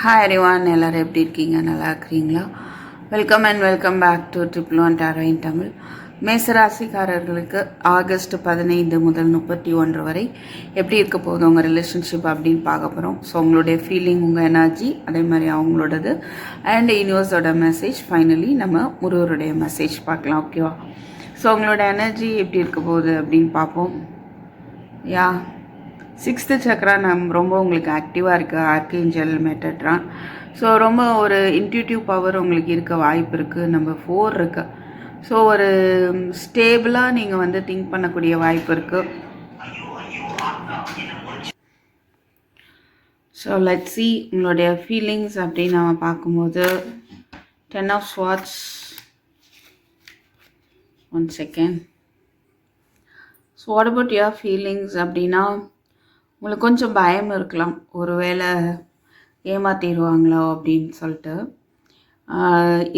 Hi அறிவான் எல்லோரும் எப்படி இருக்கீங்க? நல்லா இருக்கிறீங்களா? Welcome and welcome back to triple one டாரோயின் Tamil மேசராசிக்காரர்களுக்கு ஆகஸ்ட் பதினைந்து முதல் முப்பத்தி ஒன்று வரை எப்படி இருக்க போகுது உங்கள் ரிலேஷன்ஷிப் அப்படின்னு பார்க்க போகிறோம் ஸோ உங்களுடைய ஃபீலிங் உங்கள் எனர்ஜி அதே மாதிரி அவங்களோடது. அண்ட் யூனிவர்ஸோட மெசேஜ் ஃபைனலி நம்ம ஒருவருடைய மெசேஜ் பார்க்கலாம் ஓகேவா ஸோ உங்களோட எனர்ஜி எப்படி இருக்க போகுது அப்படின்னு பார்ப்போம். யா சிக்ஸ்த்து சக்கரா நம் ரொம்ப உங்களுக்கு ஆக்டிவாக இருக்குது ஆர்கேஞ்சல் மெட்டட்ரான் ஸோ ரொம்ப ஒரு இன்ட்யூட்டிவ் பவர் உங்களுக்கு இருக்க வாய்ப்பு இருக்குது நம்பர் ஃபோர் இருக்கு. ஸோ ஒரு ஸ்டேபிளாக நீங்கள் வந்து திங்க் பண்ணக்கூடிய வாய்ப்பு இருக்குது ஸோ லெட் சி உங்களுடைய ஃபீலிங்ஸ் அப்படின்னு நம்ம பார்க்கும்போது ten of swords one second so what about your feelings அப்படின்னா உங்களுக்கு கொஞ்சம் பயம் இருக்கலாம். ஒருவேளை ஏமாற்றிடுவாங்களோ அப்படின்னு சொல்லிட்டு.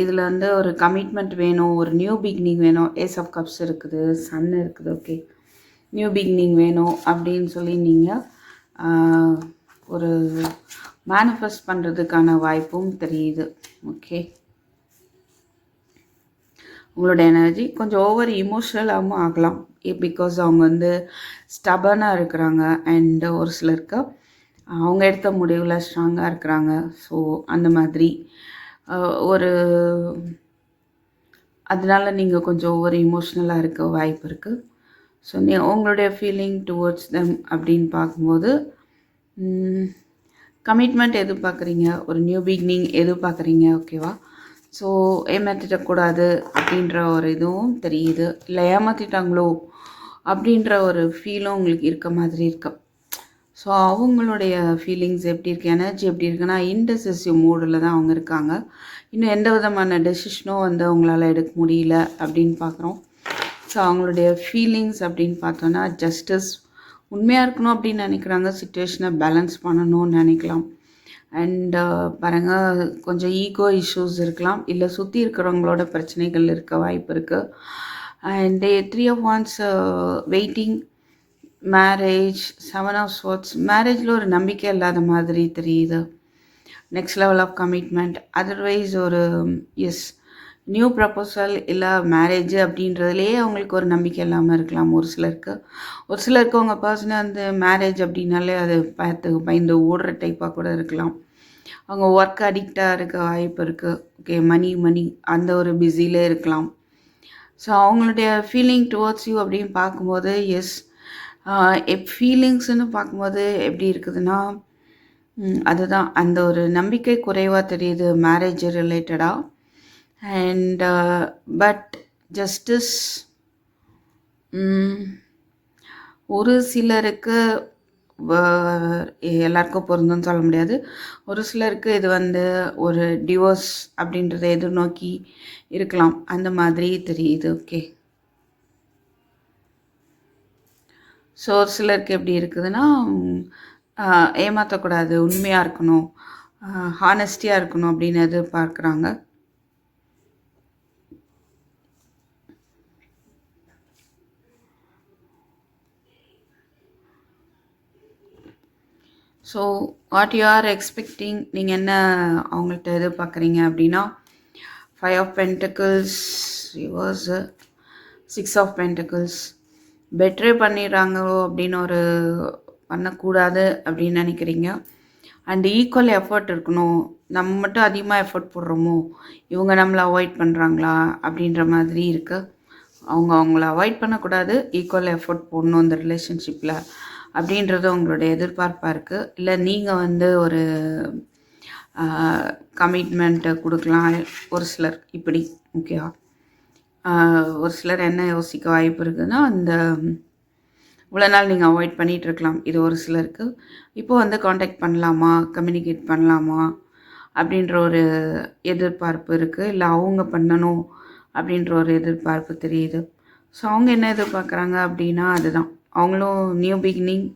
இதில் வந்து ஒரு கமிட்மெண்ட் வேணும் ஒரு நியூ பிகினிங் வேணும். ஏஸ் ஆஃப் கப்ஸ் இருக்குது சன் இருக்குது ஓகே நியூ பிகினிங் வேணும் அப்படின்னு சொல்லி நீங்கள் ஒரு மேனிஃபெஸ்ட் பண்ணுறதுக்கான வாய்ப்பும் தெரியுது ஓகே உங்களோட எனர்ஜி கொஞ்சம் ஓவர் இமோஷ்னலாகவும் ஆகலாம். பிகாஸ் அவங்க வந்து ஸ்டபனாக இருக்கிறாங்க அண்ட் ஒரு சிலருக்கு அவங்க எடுத்த முடிவில் ஸ்ட்ராங்காக இருக்கிறாங்க. ஸோ அந்த மாதிரி. ஒரு அதனால் நீங்கள் கொஞ்சம் ஓவர் இமோஷ்னலாக இருக்க வாய்ப்பு இருக்குது ஸோ நீ உங்களுடைய ஃபீலிங் டுவர்ட்ஸ் தெம் அப்படின்னு பார்க்கும்போது கமிட்மெண்ட் எதிர்பார்க்குறீங்க. ஒரு நியூ பிகினிங் எதிர்பார்க்குறீங்க ஓகேவா ஸோ ஏமாற்றிடக்கூடாது அப்படின்ற ஒரு இதுவும் தெரியுது. இல்லை ஏமாற்றிட்டாங்களோ அப்படின்ற ஒரு ஃபீலும் உங்களுக்கு இருக்க மாதிரி இருக்கு. ஸோ அவங்களுடைய ஃபீலிங்ஸ் எப்படி இருக்குது எனர்ஜி எப்படி இருக்குன்னா இன்டெசிசிவ் மூடில் தான் அவங்க இருக்காங்க. இன்னும் எந்த விதமான டெசிஷனும் வந்து அவங்களால எடுக்க முடியல அப்படின்னு பார்க்குறோம். ஸோ அவங்களுடைய ஃபீலிங்ஸ் அப்படின்னு பார்த்தோன்னா ஜஸ்டிஸ் உண்மையாக இருக்கணும் அப்படின்னு நினைக்கிறாங்க. சுச்சுவேஷனை பேலன்ஸ் பண்ணணும்னு நினைக்கலாம். அண்ட் uh, பாருங்கள் கொஞ்சம் ஈகோ இஷ்யூஸ் இருக்கலாம். இல்லை சுற்றி இருக்கிறவங்களோட பிரச்சனைகள் இருக்க வாய்ப்பு இருக்குது and three of wands waiting marriage seven of swords மேரேஜில் ஒரு நம்பிக்கை இல்லாத மாதிரி தெரியுது. Next level of commitment otherwise ஒரு எஸ் நியூ ப்ரப்போசல் இல்லை மேரேஜ் அப்படின்றதுலேயே அவங்களுக்கு ஒரு நம்பிக்கை இல்லாமல் இருக்கலாம். ஒரு சிலருக்கு. ஒரு சிலருக்கு அவங்க பர்சனாக அந்த மேரேஜ் அப்படின்னாலே அது பார்த்து பயந்து ஓடுற டைப்பாக கூட இருக்கலாம். அவங்க ஒர்க் அடிக்டாக இருக்க வாய்ப்பு இருக்குது ஓகே மணி மணி அந்த ஒரு பிஸியிலே இருக்கலாம். ஸோ அவங்களுடைய ஃபீலிங் டுவர்ட்ஸ் யூ அப்படின்னு பார்க்கும்போது எஸ் எப் ஃபீலிங்ஸ்னு பார்க்கும்போது எப்படி இருக்குதுன்னா அதுதான். அந்த ஒரு நம்பிக்கை குறைவாக தெரியுது மேரேஜ் ரிலேட்டடாக அண்ட் பட் ஜஸ்டிஸ் ஒரு சிலருக்கு எல்லாருக்கும் பொருந்தும்னு சொல்ல முடியாது. ஒரு சிலருக்கு இது வந்து ஒரு டிவோர்ஸ் அப்படின்றத எதிர்நோக்கி இருக்கலாம். அந்த மாதிரி தெரியுது. ஓகே ஸோ ஒரு சிலருக்கு எப்படி இருக்குதுன்னா ஏமாற்றக்கூடாது உண்மையாக இருக்கணும் ஹானஸ்டியாக இருக்கணும் அப்படின்னு எதிர்பார்க்குறாங்க. So what you are expecting நீங்கள் என்ன அவங்கள்ட்ட எதிர்பார்க்குறீங்க அப்படின்னா five of pentacles reverse six of pentacles betray பண்ணிடுறாங்களோ அப்படின்னு ஒரு பண்ணக்கூடாது அப்படின்னு நினைக்கிறீங்க. அண்ட் ஈக்குவல் எஃபர்ட் இருக்கணும். நம்ம மட்டும் அதிகமாக எஃபர்ட் போடுறோமோ? இவங்க நம்மளை அவாய்ட் பண்ணுறாங்களா அப்படின்ற மாதிரி இருக்குது அவங்க அவங்கள அவாய்ட் பண்ணக்கூடாது. ஈக்குவல் எஃபர்ட் போடணும் இந்த ரிலேஷன்ஷிப்பில் அப்படின்றது உங்களுடைய எதிர்பார்ப்பாக இருக்குது இல்லை நீங்கள் வந்து ஒரு கமிட்மெண்ட்டை கொடுக்கலாம் ஒரு சிலர் இப்படி ஓகேவா ஒரு சிலர் என்ன யோசிக்க வாய்ப்பு இருக்குதுன்னா அந்த இவ்வளோ நாள் நீங்கள் அவாய்ட் பண்ணிகிட்ருக்கலாம் இது ஒரு சிலருக்கு. இப்போது வந்து காண்டாக்ட் பண்ணலாமா? கம்யூனிகேட் பண்ணலாமா? அப்படின்ற ஒரு எதிர்பார்ப்பு இருக்குது இல்லை அவங்க பண்ணணும் அப்படின்ற ஒரு எதிர்பார்ப்பு தெரியுது. ஸோ அவங்க என்ன எதிர்பார்க்குறாங்க அப்படின்னா அதுதான். அவங்களும் நியூ பிகினிங்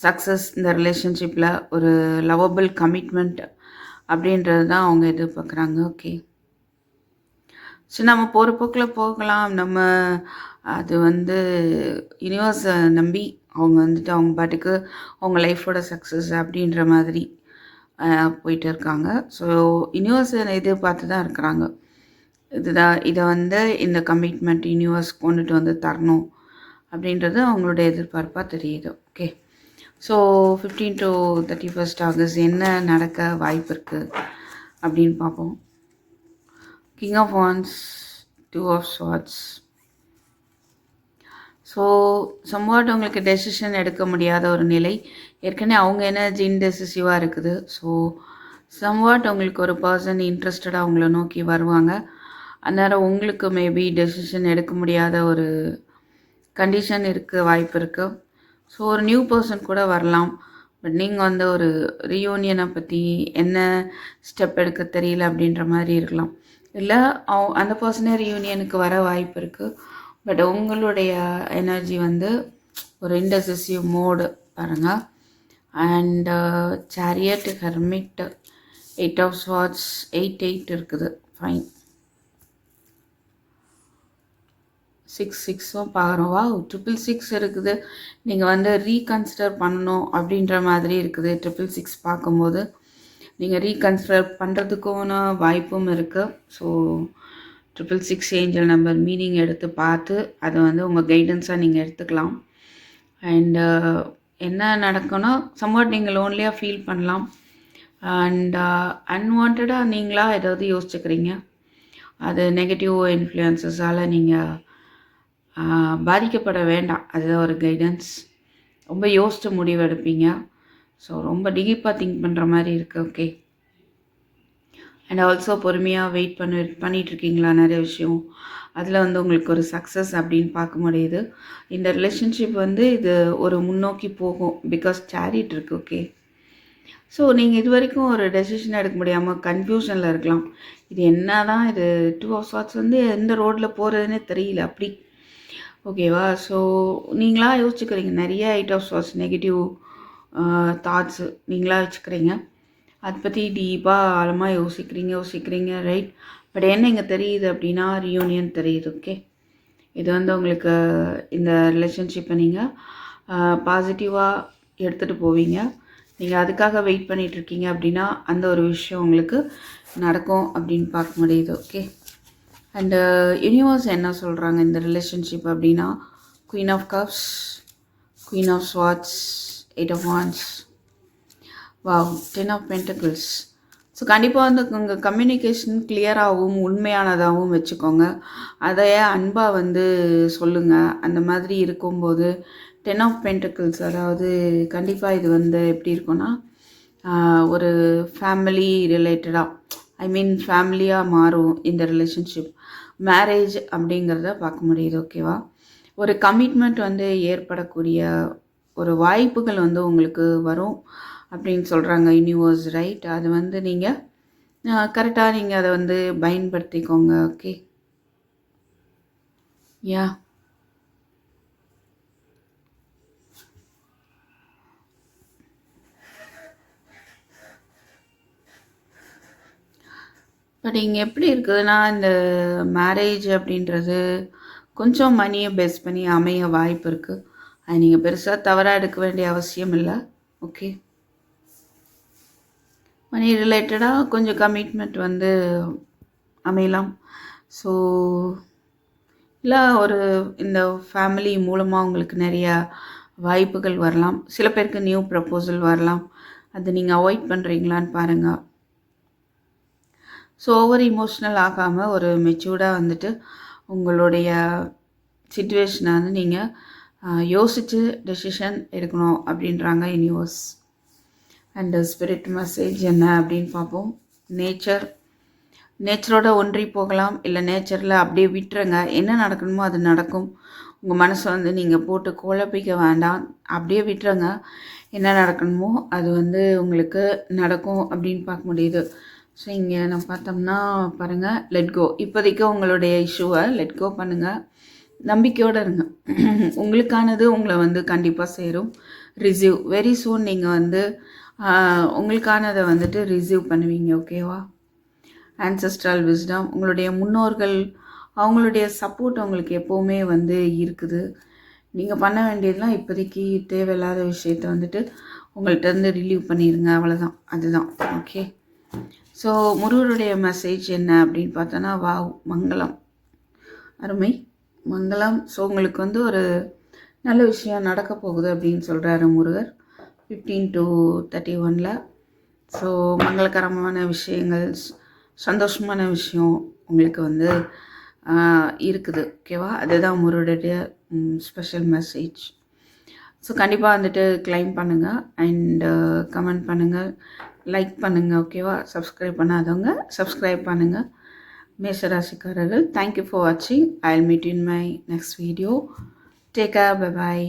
சக்ஸஸ் இந்த ரிலேஷன்ஷிப்பில் ஒரு லவ்வபிள் கமிட்மெண்ட் அப்படின்றது தான் அவங்க எதிர்பார்க்குறாங்க. ஓகே ஸோ நம்ம போகிற போக்கில் போகலாம். நம்ம அது வந்து யூனிவர்ஸை நம்பி அவங்க வந்துட்டு அவங்க பாட்டுக்கு அவங்க லைஃபோட சக்ஸஸ் அப்படின்ற மாதிரி போயிட்டு இருக்காங்க. ஸோ யூனிவர்ஸை எதிர்பார்த்து தான் இருக்கிறாங்க. இதுதான் இதை வந்து இந்த கமிட்மெண்ட் யூனிவர்ஸ் கொண்டுட்டு வந்து தரணும். அப்படின்றது அவங்களுடைய எதிர்பார்ப்பாக தெரியுது. Okay so fifteen to thirty first August என்ன நடக்க வாய்ப்பு இருக்குது அப்படின்னு பார்ப்போம். King of wands two of swords so somewhat அவங்களுக்கு டெசிஷன் எடுக்க முடியாத ஒரு நிலை. ஏற்கனவே அவங்க எனர்ஜி இன்டெசிசிவாக இருக்குது. ஸோ சம்வாட் அவங்களுக்கு ஒரு பர்சன் இன்ட்ரெஸ்டடாக அவங்கள நோக்கி வருவாங்க. அந்நேரம் உங்களுக்கு மேபி டெசிஷன் எடுக்க முடியாத ஒரு கண்டிஷன் இருக்க வாய்ப்பு இருக்குது ஸோ ஒரு நியூ பர்சன் கூட வரலாம். பட் நீங்கள் வந்து ஒரு ரியூனியனை பற்றி என்ன ஸ்டெப் எடுக்க தெரியல அப்படின்ற மாதிரி இருக்கலாம். இல்லை அவ அந்த பர்சனே ரியூனியனுக்கு வர வாய்ப்பு இருக்குது பட் உங்களுடைய எனர்ஜி வந்து ஒரு இன்டெசிசிவ் மோடு பாருங்கள் and chariot hermit eight of swords eight eight இருக்குது. ஃபைன் சிக்ஸ் சிக்ஸும் பார்க்குறோம் வா ட்ரிபிள் சிக்ஸ் இருக்குது. நீங்கள் வந்து ரீகன்சிடர் பண்ணணும் அப்படின்ற மாதிரி இருக்குது. ட்ரிபிள் சிக்ஸ் பார்க்கும்போது நீங்கள் ரீகன்சிடர் பண்ணுறதுக்கான வாய்ப்பும் இருக்குது so triple six angel number meaning எடுத்து பார்த்து அதை வந்து உங்கள் கைடன்ஸாக நீங்கள் எடுத்துக்கலாம். அண்டு uh, என்ன நடக்கும்னா சம்வாட் நீங்கள் லோன்லியாக ஃபீல் பண்ணலாம். அண்ட் அன்வான்டாக நீங்களாக ஏதாவது யோசிச்சுக்கிறீங்க. அது நெகட்டிவ் இன்ஃப்ளூயன்சஸால் நீங்கள் பாதிக்கப்பட வேண்டாம். அதுதான் ஒரு கைடன்ஸ் ரொம்ப யோசித்து முடிவு எடுப்பீங்க. ஸோ ரொம்ப டீப்பாக திங்க் பண்ணுற மாதிரி இருக்குது ஓகே அண்ட் ஆல்சோ பொறுமையாக வெயிட் பண்ணி பண்ணிகிட்ருக்கீங்களா நிறைய விஷயம். அதில் வந்து உங்களுக்கு ஒரு சக்ஸஸ் அப்படின்னு பார்க்க முடியுது. இந்த ரிலேஷன்ஷிப் வந்து இது ஒரு முன்னோக்கி போகும். பிகாஸ் சேரிட் இருக்கு ஓகே ஸோ நீங்கள் இது வரைக்கும் ஒரு டெசிஷன் எடுக்க முடியாமல் கன்ஃபியூஷனில் இருக்கலாம். இது என்ன தான் இது டூ ஆஃப் ஷார்ட்ஸ் வந்து எந்த ரோட்டில் போகிறதுனே தெரியல. அப்படி ஓகேவா? ஸோ நீங்களாக யோசிச்சுக்கிறீங்க. நிறைய ஐட் ஆஃப் நெகட்டிவ் தாட்ஸு நீங்களாக வச்சுக்கிறீங்க. அதை பற்றி டீப்பாக ஆழமாக யோசிக்கிறீங்க யோசிக்கிறீங்க ரைட் பட் என்ன இங்கே தெரியுது அப்படின்னா ரியூனியன் தெரியுது ஓகே இது வந்து உங்களுக்கு இந்த ரிலேஷன்ஷிப்பை நீங்கள் பாசிட்டிவாக எடுத்துகிட்டு போவீங்க. நீங்கள் அதுக்காக வெயிட் பண்ணிகிட்ருக்கீங்க அப்படின்னா அந்த ஒரு விஷயம் உங்களுக்கு நடக்கும் அப்படின்னு பார்க்க முடியுது ஓகே அண்டு யூனிவர்ஸ் uh, என்ன சொல்கிறாங்க இந்த ரிலேஷன்ஷிப் அப்படின்னா? Queen of cups queen of swords eight of wands wow ten of pentacles so கண்டிப்பாக வந்து உங்கள் கம்யூனிகேஷன் கிளியராகவும் உண்மையானதாகவும் வச்சுக்கோங்க. அதையே அன்பாக வந்து சொல்லுங்கள் அந்த மாதிரி இருக்கும்போது டென் ஆஃப் பென்டக்கிள்ஸ் அதாவது கண்டிப்பாக இது வந்து எப்படி இருக்கும்னா ஒரு ஃபேமிலி ரிலேட்டடாக ஐ மீன் ஃபேமிலியாக மாறும் இந்த ரிலேஷன்ஷிப் மேரேஜ் அப்படிங்கிறத பார்க்க முடியுது ஓகேவா ஒரு கமிட்மெண்ட் வந்து ஏற்படக்கூடிய ஒரு வாய்ப்புகள் வந்து உங்களுக்கு வரும் அப்படின்னு சொல்கிறாங்க யூனிவர்ஸ் ரைட் அது வந்து நீங்கள் கரெக்டாக நீங்கள் அதை வந்து பயன்படுத்திக்கோங்க ஓகே யா பட் இங்கே எப்படி இருக்குதுன்னா இந்த மேரேஜ் அப்படின்றது கொஞ்சம் மணியை பேஸ் பண்ணி அமைய வாய்ப்பு இருக்குது அது நீங்கள் பெருசாக தவறாக எடுக்க வேண்டிய அவசியம் இல்லை. ஓகே மணி ரிலேட்டடாக கொஞ்சம் கமிட்மெண்ட் வந்து அமையலாம். ஸோ இல்லை ஒரு இந்த ஃபேமிலி மூலமாக உங்களுக்கு நிறையா வாய்ப்புகள் வரலாம். சில பேருக்கு நியூ ப்ரப்போசல் வரலாம். அது நீங்கள் அவாய்ட் பண்ணுறீங்களான்னு பாருங்கள் ஸோ ஓவர் இமோஷ்னல் ஆகாமல் ஒரு மெச்சூர்டாக வந்துட்டு உங்களுடைய சுச்சுவேஷனை வந்து நீங்கள் யோசித்து டெசிஷன் எடுக்கணும் அப்படின்றாங்க யூனிவர்ஸ் அண்ட் ஸ்பிரிட் மெசேஜ் என்ன அப்படின்னு பார்ப்போம். நேச்சர் நேச்சரோட ஒன்றி போகலாம். இல்லை நேச்சரில் அப்படியே விட்டுருங்க. என்ன நடக்கணுமோ அது நடக்கும். உங்கள் மனசை வந்து நீங்கள் போட்டு குழப்பிக்க வேண்டாம். அப்படியே விட்டுருங்க. என்ன நடக்கணுமோ அது வந்து உங்களுக்கு நடக்கும் அப்படின்னு பார்க்க முடியுது. ஸோ இங்கே நம்ம பார்த்தோம்னா பாருங்கள் லெட் கோ இப்போதைக்கு உங்களுடைய இஷ்யூவை லெட் கோ பண்ணுங்கள் நம்பிக்கையோடு இருங்க. உங்களுக்கானது உங்களை வந்து கண்டிப்பாக சேரும். ரிசீவ் வெரி சூன் நீங்கள் வந்து உங்களுக்கானதை வந்துட்டு ரிசீவ் பண்ணுவீங்க ஓகேவா ஆன்சஸ்ட்ரல் விஸ்டம் உங்களுடைய முன்னோர்கள் அவங்களுடைய சப்போர்ட் உங்களுக்கு எப்போவுமே வந்து இருக்குது. நீங்கள் பண்ண வேண்டியதுலாம் இப்போதைக்கு தேவையில்லாத விஷயத்த வந்துட்டு உங்கள்கிட்ட இருந்து ரிலீவ் பண்ணிடுங்க அவ்வளோதான் அதுதான். ஓகே ஸோ முருகருடைய மெசேஜ் என்ன அப்படின்னு பார்த்தோன்னா வாவ் மங்களம். அருமை. மங்களம். ஸோ உங்களுக்கு வந்து ஒரு நல்ல விஷயம் நடக்க போகுது அப்படின்னு சொல்கிறாரு முருகர். ஃபிஃப்டீன் டு தேர்ட்டி ஒனில் ஸோ மங்களகரமான விஷயங்கள் சந்தோஷமான விஷயம் உங்களுக்கு வந்து இருக்குது. ஓகேவா அதுதான் முருகருடைய ஸ்பெஷல் மெசேஜ் ஸோ கண்டிப்பாக வந்துட்டு கிளைம் பண்ணுங்கள் அண்டு கமெண்ட் uh, பண்ணுங்கள் லைக் பண்ணுங்கள் ஓகேவா சப்ஸ்கிரைப் பண்ணாதவங்க சப்ஸ்கிரைப் பண்ணுங்கள் மேசராசிக்காரர்கள் தேங்க்யூ ஃபார் வாட்சிங் I meet in my next video take care bye bye